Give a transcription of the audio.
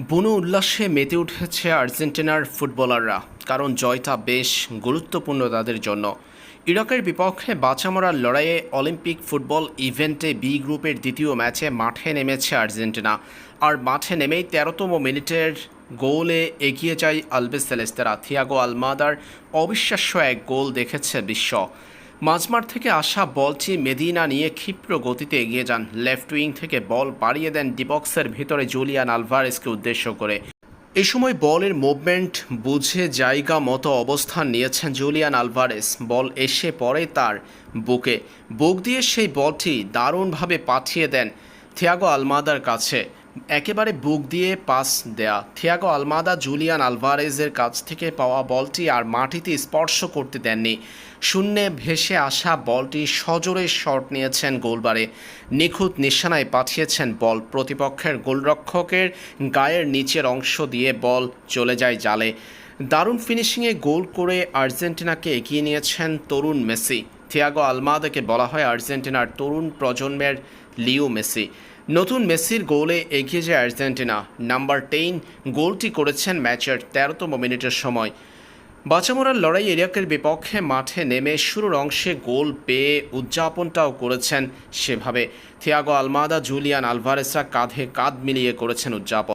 বুনো উল্লাসে মেতে উঠেছে আর্জেন্টিনার ফুটবলাররা, কারণ জয়টা বেশ গুরুত্বপূর্ণ তাদের জন্য। ইরাকের বিপক্ষে বাঁচামরার লড়াইয়ে অলিম্পিক ফুটবল ইভেন্টে বি গ্রুপের দ্বিতীয় ম্যাচে মাঠে নেমেছে আর্জেন্টিনা। আর মাঠে নেমেই তেরোতম মিনিটের গোলে এগিয়ে যায় আলবেস সেলেস্তেরা। থিয়াগো আলমাদার অবিশ্বাস্য এক গোল দেখেছে বিশ্ব। মাঝমাঠ থেকে আসা বলটি মেদিনা নিয়ে ক্ষিপ্র গতিতে এগিয়ে যান। লেফট উইং থেকে বল বাড়িয়ে দেন ডিবক্সের ভিতরে জুলিয়ান আলভারেসকে উদ্দেশ্য করে। এই সময় বলের মুভমেন্ট বুঝে জায়গা মতো অবস্থান নিয়েছেন জুলিয়ান আলভারেস। বল এসে পড়ে তার বুকে। বুক দিয়ে সেই বলটি দারুণভাবে পাঠিয়ে দেন থিয়াগো আলমাদার কাছে। একেবারে বুক দিয়ে পাস দেয়া। থিয়াগো আলমাদা, জুলিয়ান আলভারেজের কাছ থেকে পাওয়া বলটি আর মাটিতে স্পর্শ করতে দেননি। শূন্যে ভেসে আসা বলটি সজোরে শট নিয়েছেন গোলবারে। নিখুঁত নিশানায় পাঠিয়েছেন বল। প্রতিপক্ষের গোলরক্ষকের গায়ের নিচের অংশ দিয়ে বল চলে যায় জালে। দারুণ ফিনিশিংয়ে গোল করে আর্জেন্টিনাকে এগিয়ে নিয়েছেন তরুণ মেসি। থিয়াগো আলমাদাকে বলা হয় আর্জেন্টিনার তরুণ প্রজন্মের লিও মেসি। নতুন মেসির গোলে এগিয়ে যায় আর্জেন্টিনা। নাম্বার টেন গোলটি করেছেন ম্যাচের তেরোতম মিনিটের সময়। বাঁচামরার লড়াই ইরাকের বিপক্ষে মাঠে নেমে শুরুর অংশে গোল পেয়ে উদযাপনটাও করেছেন সেভাবে। থিয়াগো আলমাদা, জুলিয়ান আলভারেসরা কাঁধে কাঁধ মিলিয়ে করেছেন উদযাপন।